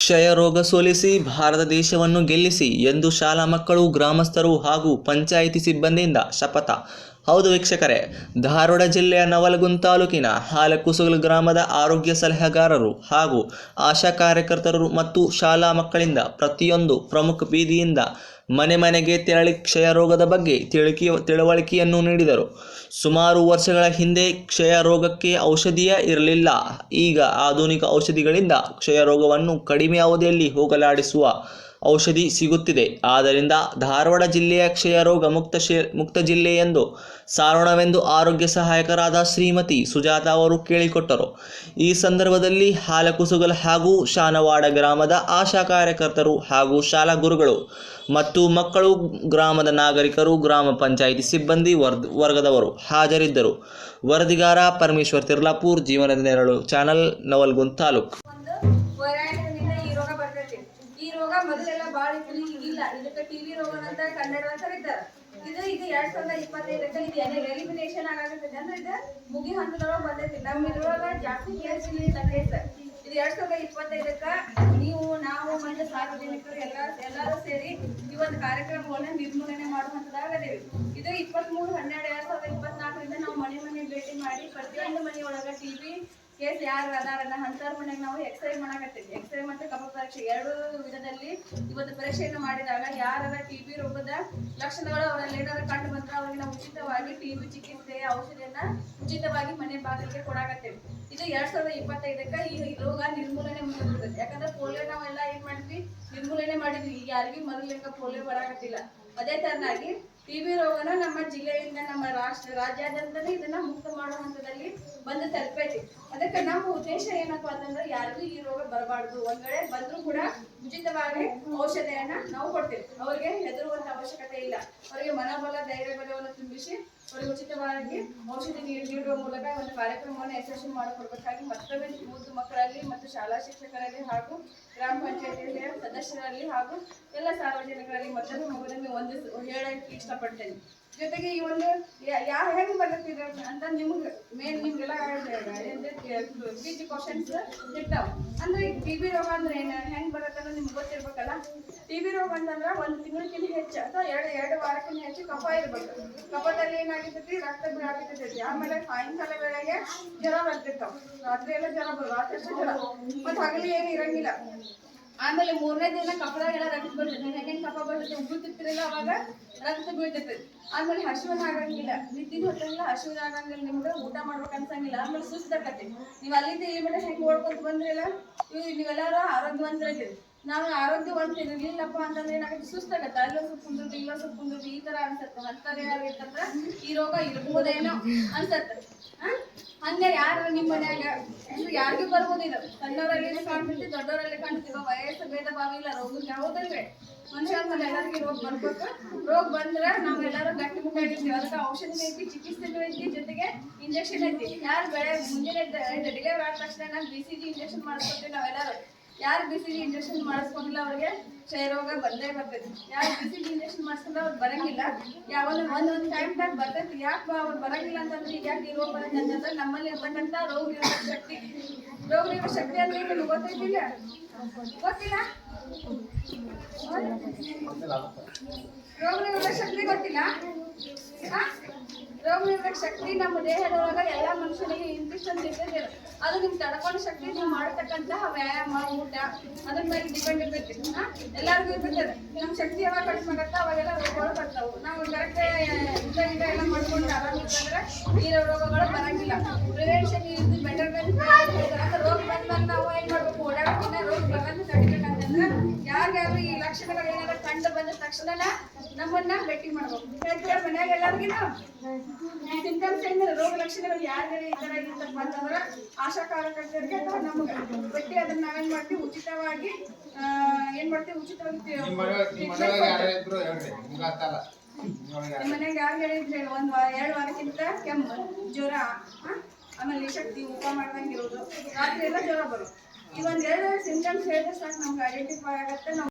ಕ್ಷಯ ರೋಗ ಸೋಲಿಸಿ ಭಾರತ ದೇಶವನ್ನು ಗೆಲ್ಲಿಸಿ ಎಂದು ಶಾಲಾ ಮಕ್ಕಳು, ಗ್ರಾಮಸ್ಥರು ಹಾಗೂ ಪಂಚಾಯಿತಿ ಸಿಬ್ಬಂದಿಯಿಂದ ಶಪಥ. ಹೌದು ವೀಕ್ಷಕರೇ, ಧಾರವಾಡ ಜಿಲ್ಲೆಯ ನವಲಗುಂದ ತಾಲೂಕಿನ ಹಾಲಕುಸುಗಲ್ ಗ್ರಾಮದ ಆರೋಗ್ಯ ಸಲಹೆಗಾರರು ಹಾಗೂ ಆಶಾ ಕಾರ್ಯಕರ್ತರು ಮತ್ತು ಶಾಲಾ ಮಕ್ಕಳಿಂದ ಪ್ರತಿಯೊಂದು ಪ್ರಮುಖ ಬೀದಿಯಿಂದ ಮನೆ ಮನೆಗೆ ತೆರಳಿ ಕ್ಷಯ ರೋಗದ ಬಗ್ಗೆ ತಿಳಿಕಿ ತಿಳುವಳಿಕೆಯನ್ನು ನೀಡಿದರು. ಸುಮಾರು ವರ್ಷಗಳ ಹಿಂದೆ ಕ್ಷಯ ರೋಗಕ್ಕೆ ಔಷಧಿಯೇ ಇರಲಿಲ್ಲ. ಈಗ ಆಧುನಿಕ ಔಷಧಿಗಳಿಂದ ಕ್ಷಯ ರೋಗವನ್ನು ಕಡಿಮೆ ಅವಧಿಯಲ್ಲಿ ಹೋಗಲಾಡಿಸುವ ಔಷಧಿ ಸಿಗುತ್ತಿದೆ. ಆದ್ದರಿಂದ ಧಾರವಾಡ ಜಿಲ್ಲೆಯ ಕ್ಷಯ ರೋಗ ಮುಕ್ತ ಮುಕ್ತ ಜಿಲ್ಲೆ ಎಂದು ಸಾರೋಣವೆಂದು ಆರೋಗ್ಯ ಸಹಾಯಕರಾದ ಶ್ರೀಮತಿ ಸುಜಾತ ಅವರು ಕೇಳಿಕೊಟ್ಟರು. ಈ ಸಂದರ್ಭದಲ್ಲಿ ಹಾಲಕುಸುಗಲ್ ಹಾಗೂ ಶಾನವಾಡ ಗ್ರಾಮದ ಆಶಾ ಕಾರ್ಯಕರ್ತರು ಹಾಗೂ ಶಾಲಾ ಗುರುಗಳು ಮತ್ತು ಮಕ್ಕಳು, ಗ್ರಾಮದ ನಾಗರಿಕರು, ಗ್ರಾಮ ಪಂಚಾಯಿತಿ ಸಿಬ್ಬಂದಿ ವರ್ಗ ವರ್ಗದವರು ಹಾಜರಿದ್ದರು. ವರದಿಗಾರ ಪರಮೇಶ್ವರ್ ತಿರ್ಲಾಪುರ್, ಜೀವನದ ನೆರಳು, ಚಾನಲ್ ನವಲ್ಗುಂದ್ ತಾಲೂಕು. ಈಗಿಲ್ಲ ಇದಕ್ಕೆ ಟಿವಿ ರೋಗನ್ ಅಂತ ಕನ್ನಡ ಕರೀತಾರ ಇದು ಇದು ಎರಡ್ ಸಾವಿರದ ಇಪ್ಪತ್ತೈದಕ್ಕೆ ಇದು. ಎಲಿಮಿನೇಷನ್ ಆಗತೈತಿ ಅಂದ್ರೆ ಇದು ಮುಗಿ ಹಂತದೊಳಗೆ ಬಂದೈತಿ. ನಮ್ ಇದ್ರೊಳಗ ಜಾಸ್ತಿ ಕೇಸ್ ಇಲ್ಲ ತಂದೈತೆ ಇದು ಎರಡ್ ಸಾವಿರದ ಇಪ್ಪತ್ತೈದಕ್ಕ ನೀವು, ನಾವು, ಮತ್ತೆ ಸಾರ್ವಜನಿಕರು ಎಲ್ಲ, ಎಲ್ಲರೂ ಸೇರಿ ಈ ಒಂದು ಕಾರ್ಯಕ್ರಮಗಳನ್ನ ನಿರ್ಮೂಲನೆ ಮಾಡುವ ಹಂತದಾಗ ಅದೇವಿ ಇದು ಇಪ್ಪತ್ಮೂರು, ಹನ್ನೆರಡು, ಎರಡ್ ಸಾವಿರದ ಇಪ್ಪತ್ನಾಲ್ಕರಿಂದ ನಾವು ಮನೆ ಮನೆ ಭೇಟಿ ಮಾಡಿ ಪ್ರತಿಯೊಂದು ಮನೆಯೊಳಗ ಟಿವಿ ಕೇಸ್ ಯಾರು ಅದಾರಲ್ಲ ಅಂತವ್ರ ಮನೆಗೆ ನಾವು ಎಕ್ಸ್ರೇ ಮಾಡಕತ್ತೀವಿ ಎಕ್ಸ್ರೇ ಕಫ ಪರೀಕ್ಷೆ ಎರಡು ವಿಧದಲ್ಲಿ ಇವತ್ತು ಪರೀಕ್ಷೆಯನ್ನು ಮಾಡಿದಾಗ ಯಾರ ಟಿ ಬಿ ರೋಗದ ಲಕ್ಷಣಗಳು ಅವರಲ್ಲಿ ಏನಾದ್ರೂ ಕಂಡು ಬಂದ್ರೆ ಅವರಿಗೆ ನಾವು ಉಚಿತವಾಗಿ ಟಿ ಬಿ ಚಿಕಿತ್ಸೆ ಔಷಧಿಯನ್ನ ಉಚಿತವಾಗಿ ಮನೆ ಬಾಗಿಲಿಗೆ ಕೊಡಾಕತ್ತೇವೆ. ಇದು ಎರಡ್ ಸಾವಿರದ ಇಪ್ಪತ್ತೈದಕ್ಕೆ ಈ ರೋಗ ನಿರ್ಮೂಲನೆ ಮುಂದುವರಿತೈತೆ ಯಾಕಂದ್ರೆ ಪೋಲಿಯೋ ನಾವೆಲ್ಲ ಏನ್ ಮಾಡಿದ್ವಿ? ನಿರ್ಮೂಲನೆ ಮಾಡಿದ್ವಿ. ಈಗ ಯಾರಿಗೂ ಮೊದಲಿಂದ ಪೋಲಿಯೋ ಬರಾಕತ್ತಿಲ್ಲ. ಅದೇ ತರನಾಗಿ ಟಿಬಿ ರೋಗನ ನಮ್ಮ ಜಿಲ್ಲೆಯಿಂದ ನಮ್ಮ ರಾಷ್ಟ್ರ ರಾಜ್ಯಾದ್ಯಂತನೇ ಇದನ್ನ ಮುಕ್ತ ಮಾಡೋ ಹಂತದಲ್ಲಿ ಬಂದು ತಲುಪೈತಿ. ಅದಕ್ಕೆ ನಮ್ಮ ಉದ್ದೇಶ ಏನಪ್ಪಾ ಅಂತಂದ್ರೆ ಯಾರಿಗೂ ಈ ರೋಗ ಬರಬಾರ್ದು. ಒಂದ್ ವೇಳೆ ಬಂದ್ರು ಕೂಡ ಉಚಿತವಾಗಿ ಔಷಧಿಯನ್ನ ನಾವು ಕೊಡ್ತೀವಿ. ಅವ್ರಿಗೆ ಹೆದರುವಂತ ಅವಶ್ಯಕತೆ ಇಲ್ಲ. ಅವರಿಗೆ ಮನೋಬಲ, ಧೈರ್ಯ, ಬಲವನ್ನು ತುಂಬಿಸಿ ಉಚಿತವಾಗಿ ಔಷಧಿ ನೀಡಿ ನೀಡುವ ಮೂಲಕ ಒಂದು ಕಾರ್ಯಕ್ರಮವನ್ನು ಯಶಸ್ವಿ ಮಾಡಿಕೊಡ್ಬೇಕಾಗಿ ಮತ್ತೊಮ್ಮೆ ಮೂರು ಮಕ್ಕಳಲ್ಲಿ ಮತ್ತು ಶಾಲಾ ಶಿಕ್ಷಕರಲ್ಲಿ ಹಾಗೂ ಗ್ರಾಮ ಪಂಚಾಯತಿಯ ಸದಸ್ಯರಲ್ಲಿ ಹಾಗೂ ಎಲ್ಲ ಸಾರ್ವಜನಿಕರಲ್ಲಿ ಮತ್ತೊಮ್ಮೆ ಮಗನೊಮ್ಮೆ ಒಂದು ಹೇಳಕ್ಕೆ ಇಷ್ಟಪಡ್ತೇನೆ. ಜೊತೆಗೆ ಈ ಒಂದು ಯಾ ಹೆಂಗ್ ಬರ್ತೈತಿ ಅಂತ ನಿಮ್ಗೆ ಮೇನ್ ನಿಮ್ಗೆಲ್ಲ ಪಿ ಕ್ವಶನ್ಸ್ ಇರ್ತಾವ. ಅಂದ್ರೆ ಈಗ ಟಿ ಬಿ ರೋಗ ಅಂದ್ರೆ ಏನು, ಹೆಂಗೆ ಬರುತ್ತೆ ಅನ್ನೋದು ನಿಮ್ಗೆ ಗೊತ್ತಿರ್ಬೇಕಲ್ಲ? ಟಿ ಬಿ ರೋಗ ಅಂತಂದ್ರೆ ಒಂದು ತಿಂಗಳಿಗಿಂತ ಹೆಚ್ಚು ಅಥವಾ ಎರಡು ಎರಡು ವಾರಕ್ಕಿಂತ ಹೆಚ್ಚು ಕಫ ಇರ್ಬೇಕು. ಕಫದಲ್ಲಿ ಏನಾಗಿರ್ತೈತಿ? ರಕ್ತ ಆಗಿರ್ತೈತಿ. ಆಮೇಲೆ ಸಾಯಂಕಾಲ ವೇಳೆಗೆ ಜ್ವರ ಬರ್ತಿರ್ತಾವ. ರಾತ್ರಿ ಎಲ್ಲ ಜ್ವರ ಬರು ರಾತ್ರಿ ಜ್ವರ. ಮತ್ತೆ ಹಗಲಿ ಏನು ಇರಂಗಿಲ್ಲ. ಆಮೇಲೆ ಮೂರನೇ ದಿನ ಕಪಡಗೆಲ್ಲ ರಕ್ತ ಬರ್ತೈತೆ ಹೆಂಗೆ ಕಪ ಬರ್ತೈತೆ ಉಗುಳ್ತಿರ್ತಿರಲ್ಲ ಅವಾಗ ರಕ್ತ ಬೀಳ್ತೈತೆ. ಆಮೇಲೆ ಹಸುವನ್ ಆಗಂಗಿಲ್ಲ ನಿದ್ದಿನ ಹೊತ್ತಲ್ಲ ಹಸುವನ್ ಆಗಂಗಿಲ್ಲ ನಿಮ್ಗೆ ಊಟ ಮಾಡ್ಬೇಕು ಅನ್ಸಂಗಿಲ್ಲ. ಆಮೇಲೆ ಆಗತ್ತೆ ನೀವು ಅಲ್ಲಿಂದ ಈ ಮನೆ ಹೆಂಗ್ ಓಡ್ಕೊಂತ ಬಂದ್ರಿಲ್ಲ? ಇವ್ ನೀವೆಲ್ಲರೂ ಆರೋಗ್ಯವಂತರಾಗಿರಿ ನಾವು ಆರೋಗ್ಯವಂತ ಇರಲಿಲ್ಲಪ್ಪ ಅಂತಂದ್ರೆ ಏನಾಗುತ್ತೆ? ಸುಸ್ತಾಗತ್ತೆ ಅಲ್ಲ ಸ್ವಲ್ಪ ಕುಂದ್ರದು, ಇಲ್ಲ ಸ್ವಲ್ಪ ಕುಂದ್ರದು, ಈ ತರ ಅನ್ಸತ್ತೆ. ಅಂತಾರೆ ಇತ್ತಂದ್ರೆ ಈ ರೋಗ ಇರ್ಬೋದೇನೋ ಅನ್ಸತ್ತೆ. ಹಂಗೆ ಯಾರು ನಿಮ್ಮ ಮನೆಯಾಗ ಅಂದ್ರೆ ಯಾರಿಗೂ ಬರ್ಬೋದಿಲ್ಲ ಸಣ್ಣವರಲ್ಲಿ ಕಾಣ್ತೈತಿ ದೊಡ್ಡವರಲ್ಲಿ ಕಾಣ್ತೀವಿ ವಯಸ್ಸು ಭೇದ ಭಾವ ಇಲ್ಲ ರೋಗ ಯಾವುದಲ್ವೇ ಮನುಷ್ಯರ ಮೇಲೆ ಎಲ್ಲರಿಗೂ ರೋಗ ಬರ್ಬೇಕು. ರೋಗ ಬಂದ್ರೆ ನಾವೆಲ್ಲರೂ ಗಟ್ಟಿ ಮುಟ್ಟಾಗಿರ್ತೀವಿ ಅದಕ್ಕೆ ಔಷಧಿ ಐತಿ ಚಿಕಿತ್ಸೆನೂ ಐತಿ ಜೊತೆಗೆ ಇಂಜೆಕ್ಷನ್ ಐತಿ ಯಾರು ಬೆಳೆ, ಮುಂದಿನ ಡೆಲಿವರಿ ಆದ ತಕ್ಷಣ ಬಿ ಸಿ ಜಿ ಇಂಜೆಕ್ಷನ್ ಮಾಡ್ಕೊತೀವಿ ನಾವೆಲ್ಲರೂ ಯಾರು ಬಿಸಿಲಿ ಇಂಜೆಕ್ಷನ್ ಮಾಡಿಸ್ಕೊಂಡಿಲ್ಲ ಅವ್ರಿಗೆ? ಕ್ಷಯ ರೋಗ ಬಂದೇ ಬರ್ತೈತಿ. ಯಾರು ಬಿಸಿಲಿ ಇಂಜೆಕ್ಷನ್ ಮಾಡಿಸ್ಕೊಂಡ್ರೆ ಅವ್ರು ಬರಂಗಿಲ್ಲ. ಯಾವಾಗ ಒಂದೊಂದು ಒಂದ್ ಟೈಮ್ದಾಗ ಬರ್ತೈತಿ. ಯಾಕೆ ಅವ್ರು ಬರಂಗಿಲ್ಲ ಅಂತಂದ್ರೆ ಯಾಕೆ ಈ ರೋಗ ಬರಂಗಿಲ್ಲ ಅಂತಂದ್ರೆ ನಮ್ಮಲ್ಲಿ ಇರ್ತಕ್ಕಂಥ ರೋಗ ಶಕ್ತಿ. ನಿರೋಧಕ ಶಕ್ತಿ ಅಂದ್ರೆ ಏನು ನಿಮ್ಗೆ ಗೊತ್ತೈತಿಲ್ಲ ಗೊತ್ತಿಲ್ಲ? ರೋಗ ನಿರೋಧಕ ಶಕ್ತಿ ಗೊತ್ತಿಲ್ಲ? ರೋಗ ನಿರೋಧಕ ಶಕ್ತಿ ನಮ್ಮ ದೇಹದೊಳಗ ಎಲ್ಲ ಮನುಷ್ಯನಿಗೆ ಇಂತಿಷ್ಟೊಂದು ಇದ್ದೇ ಅದು ನಿಮ್ ತಡ್ಕೊಂಡು ಶಕ್ತಿ ನೀವು ಮಾಡತಕ್ಕಂತಹ ವ್ಯಾಯಾಮ, ಊಟ, ಅದ್ರ ಮೇಲೆ ಡಿಪೆಂಡ್ ಇರ್ತೈತಿ. ಎಲ್ಲರಿಗೂ ಇರ್ತದೆ ನಮ್ಮ ನಮ್ ಶಕ್ತಿ ಯಾವಾಗ ಕಡಿಮೆ ಆಗತ್ತ ಅವಾಗೆಲ್ಲ ರೋಗಗಳು ಬರ್ತಾವು. ನಾವು ಕರೆಕ್ಟ್ ಗೀಟ ಎಲ್ಲ ಮಾಡ್ಕೊಂಡು ಆರಾಮ ಇರ್ತಂದ್ರೆ ಈ ರೋಗಗಳು ಬರಂಗಿಲ್ಲ. ಪ್ರಿವೆನ್ಷನ್ ಇದ್ದು ಬೆಟರ್ ನಾವು ಏನ್ ಮಾಡ್ಬೇಕು? ಓಡಾಡೋದನ್ನ ರೋಗ ತಡಿಬೇಕಂತಂದ್ರೆ ಯಾರ್ಯಾರು ಈ ಲಕ್ಷಣಗಳು ಏನಾದ್ರು ಕಂಡು ಬಂದ ತಕ್ಷಣ ನಮ್ಮನ್ನ ಭೇಟಿ ಮಾಡ್ಬೇಕು. ಹೇಳ್ತೀರಾ ಮನ್ಯಾಗ ಎಲ್ಲರಿಗಿನ? ಸಿಂಟಮ್ಸ್ ಏನಿಲ್ಲ ರೋಗ ಲಕ್ಷಣಗಳು ಯಾರ್ಯಾರು ಈ ತರ ಇರ್ತಪ್ಪ ಬಂತಂದ್ರ ಆಶಾ ಕಾರ್ಯಕರ್ತರಿಗೆ ಅಥವಾ ನಮ್ಗೆ. ಭೇಟಿ ಅದನ್ನ ನಾವೇನ್ ಮಾಡ್ತೀವಿ? ಉಚಿತವಾಗಿ ಏನು ಮಾಡ್ತೀವಿ? ಉಚಿತವಾಗಿ ತಿ- ನಿಮ್ಮ ಮನೆ- ನಿಮ್ಮ treatment ಮನೆಯೊಳಗೆ ಕೊಡ್ತೀವಿ. ಯಾರೇ ಹೇಳಿದ್ರೆ? ಒಂದ್ ವಾರ ಎರಡು ವಾರಕ್ಕಿಂತ ಕೆಮ್ಮು ಜ್ವರ? ಆಮೇಲೆ ನಿಶಕ್ತಿ ಊಟ ಮಾಡ್ದಂಗೆ ಇರೋದು. ರಾತ್ರಿ ಎಲ್ಲ ಜ್ವರ ಬರೋದು ಈ ಒಂದ್ ಎರಡು ಸಿಂಟಮ್ಸ್ ಹೇಳಿದ್ರೆ ಸಾಕು, ನಮ್ಗೆ ಐಡೆಂಟಿಫೈ ಆಗುತ್ತೆ ನಾವು